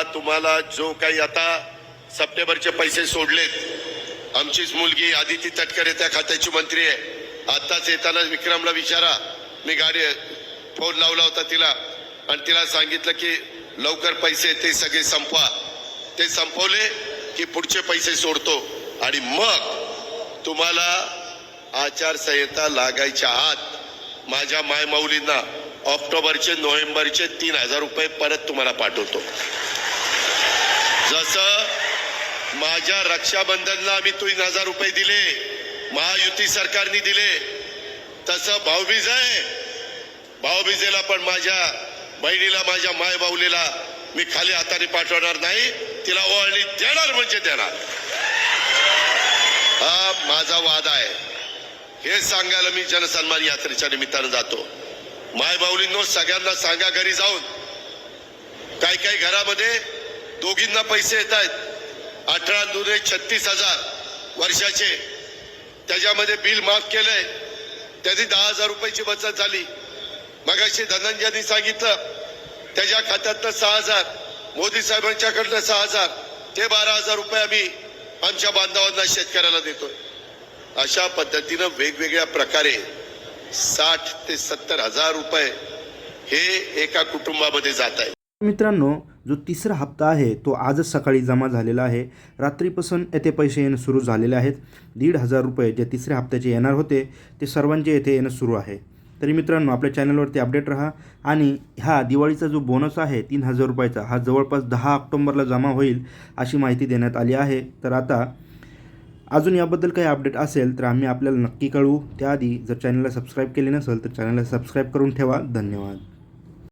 आता तुम्हाला जो काही आता सप्टेंबरचे पैसे सोडलेत आमचीच मुलगी आदिती तटकरे त्या खात्याची मंत्री आहे. आताच येताना विक्रमला विचारा मी गाडी फोन लावला होता तिला आणि तिला सांगितलं की लवकर पैसे ते सगळे संपवा. ते संपवले की पुढचे पैसे सोडतो. आणि मग तुम्हाला आचारसंहिता लागायच्या आत माझ्या मायमाऊलींना ऑक्टोबरचे नोव्हेंबरचे तीन हजार रुपये परत तुम्हाला पाठवतो. जसं माझ्या रक्षाबंधनला आम्ही तीन हजार रुपये दिले महायुती सरकारने दिले तसं भाऊबीज आहे. भाऊबीजेला पण माझ्या बहिणीला माझ्या मायबाऊलीला मी खाली हाताने पाठवणार नाही. तिला ओळणी देणार म्हणजे देणार. हा माझा वाद आहे. हे सांगायला मी जनसन्मान यात्रेच्या निमित्तानं जातो. मायबाऊलींनो सगळ्यांना सांगा घरी जाऊन. काही काही घरामध्ये दोघींना पैसे येत आहेत अठरा दुने छत्तीस हजार वर्षाचे. त्याच्यामध्ये बिल माफ केलंय. त्याची दहा हजार रुपयाची बचत झाली. मगाशी धनंजयनी सांगितलं त्याच्या खात्यातनं सहा हजार मोदी साहेबांच्याकडनं सहा हजार ते बारा हजार रुपये आम्ही आमच्या बांधवांना शेतकऱ्याला देतोय. अशा पद्धतीनं वेगवेगळ्या प्रकारे साठ ते सत्तर हजार रुपये हे एका कुटुंबामध्ये जात आहे मित्रांनो जो तिसरा हप्ता आहे तो आजच सकाळी जमा झालेला आहे. रात्रीपासून येथे पैसे येणं सुरू झालेले आहेत. दीड हजार रुपये जे तिसऱ्या हप्त्याचे येणार होते ते सर्वांचे येथे येणं सुरू आहे. तरी मित्रांनो आपल्या चॅनलवरती अपडेट राहा आणि हा दिवाळीचा जो बोनस आहे तीन हजार रुपयाचा हा जवळपास दहा ऑक्टोंबरला जमा होईल अशी माहिती देण्यात आली आहे. तर आता अजून याबद्दल काही अपडेट असेल तर आम्ही आपल्याला नक्की कळवू. त्याआधी जर चॅनलला सबस्क्राईब केले नसेल तर चॅनलला सबस्क्राईब करून ठेवा. धन्यवाद.